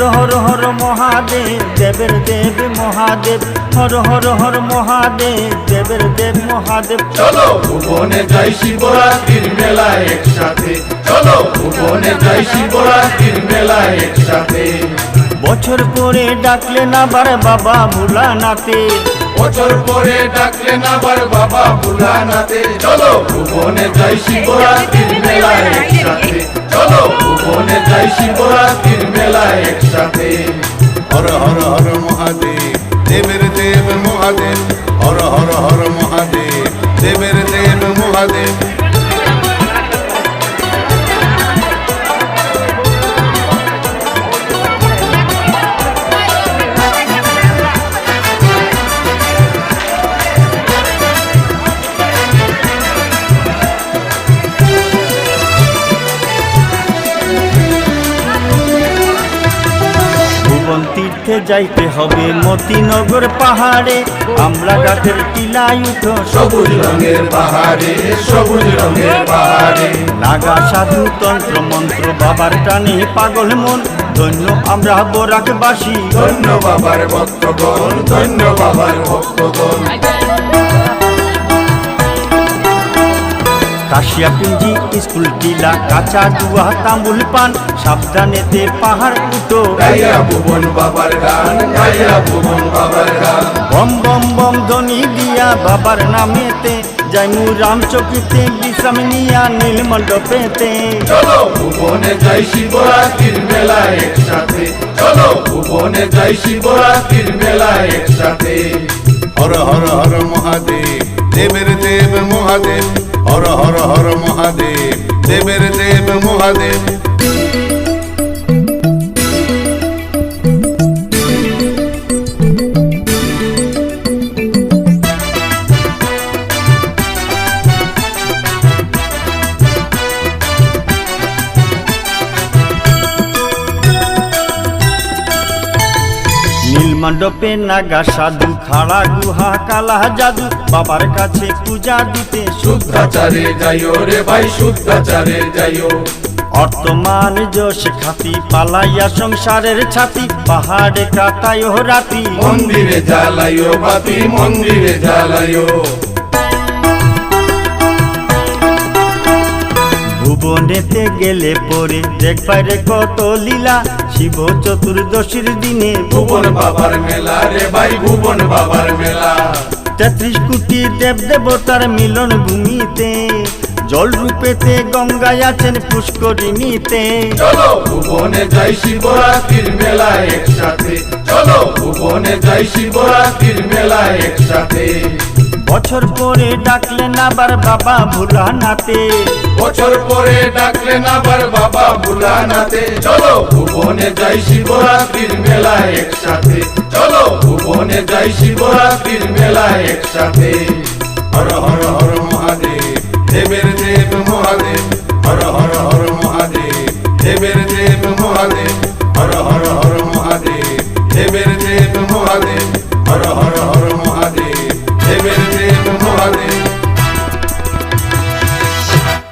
হর হর হর মহাদেব দেবের দেব মহাদেব। হর হর হর মহাদেব দেবের দেব মহাদেব। চলো ভুবনে যাই শিবরাত্রির মেলা একসাথে। চলো ভুবনে যাই শিবরাত্রির মেলা একসাথে। বছর পরে ডাকলেন আবার বাবা ভোলানাথে। বছর পরে ডাকলেন আবার বাবা ভুলানাতে চলো ভুবনে যাই শিবরাত্রির ভুবনে যাই শিবরাত্রির মেলা একসাথে। হর হর হর মহাদেব, দেবের দেব মহাদেব। হর হর হর মহাদেব, দেবের দেব মহাদেব। ভুবন যাইতে হবে। মতিনগর পাহাড়ে আমরা গাছের টিলায় উঠো। সবুজ রঙের পাহাড়ে সবুজ রঙের পাহাড়ে। নাগা সাধু তন্ত্র মন্ত্র বাবার টানে পাগল মন। ধন্য আমরা বরাকবাসী। ধন্য বাবার ভক্তগণ ধন্য বাবার ভক্তগণ। কাশিয়া পিঞ্জি স্কুল টিলা কাঁচা দুয়া তাম্বুল পান সাবধানেতে পাহাড় উঠো। গাইয়া ভুবন বাবার গান গাইয়া ভুবন বাবার গান। বম বম বম ধ্বনি দিয়া বাবার নামেতে যাইমু রামচকিতে বিশ্রাম নিয়া নীল মণ্ডপেতে। চলো ভুবনে যাই শিবরাত্রির মেলা একসাথে। চলো ভুবনে যাই শিবরাত্রির মেলা একসাথে। হর হর হর মহাদেব দেবের দেব মহাদেব হর হর হর মহাদেব। মণ্ডপে নাগা সাধু খাড়া গুহা কালা জাদু। বাবার কাছে পূজা দিতে শুদ্ধাচারে যাইও রে ভাই শুদ্ধাচারে যাইও। অর্তমান যশ খাতি পালাইয়া সংসারের ছাতি পাহাড়ে কাটায় রাতি। মন্দিরে জ্বালাইও বাতি মন্দিরে জ্বালাইও। ভুবনেতে গেলে পরে দেখবাই রে কত লীলা। শিব চতুর্দশীর দিনে ভুবন বাবার মেলা রে ভাই, ভুবন বাবার মেলা। তেত্রিশ কোটি দেব দেবতার মিলন ভূমিতে, জল রূপেতে গঙ্গায় আছেন পুষ্করিণীতে। চলো ভুবনে যাই শিবরাত্রির মেলা একসাথে। চলো ভুবনে যাই শিবরাত্রির মেলা একসাথে। বছর পরে ডাকলেন আবার বাবা ভুলানাতে বছর পরে ডাকলেন আবার বাবা ভুলানাতে চলো ভুবনে যাই শিবরাত্রির মেলা একসাথে। চলো ভুবনে যাই শিবরাত্রির মেলা একসাথে। হর হর হর মহাদেব, দেবের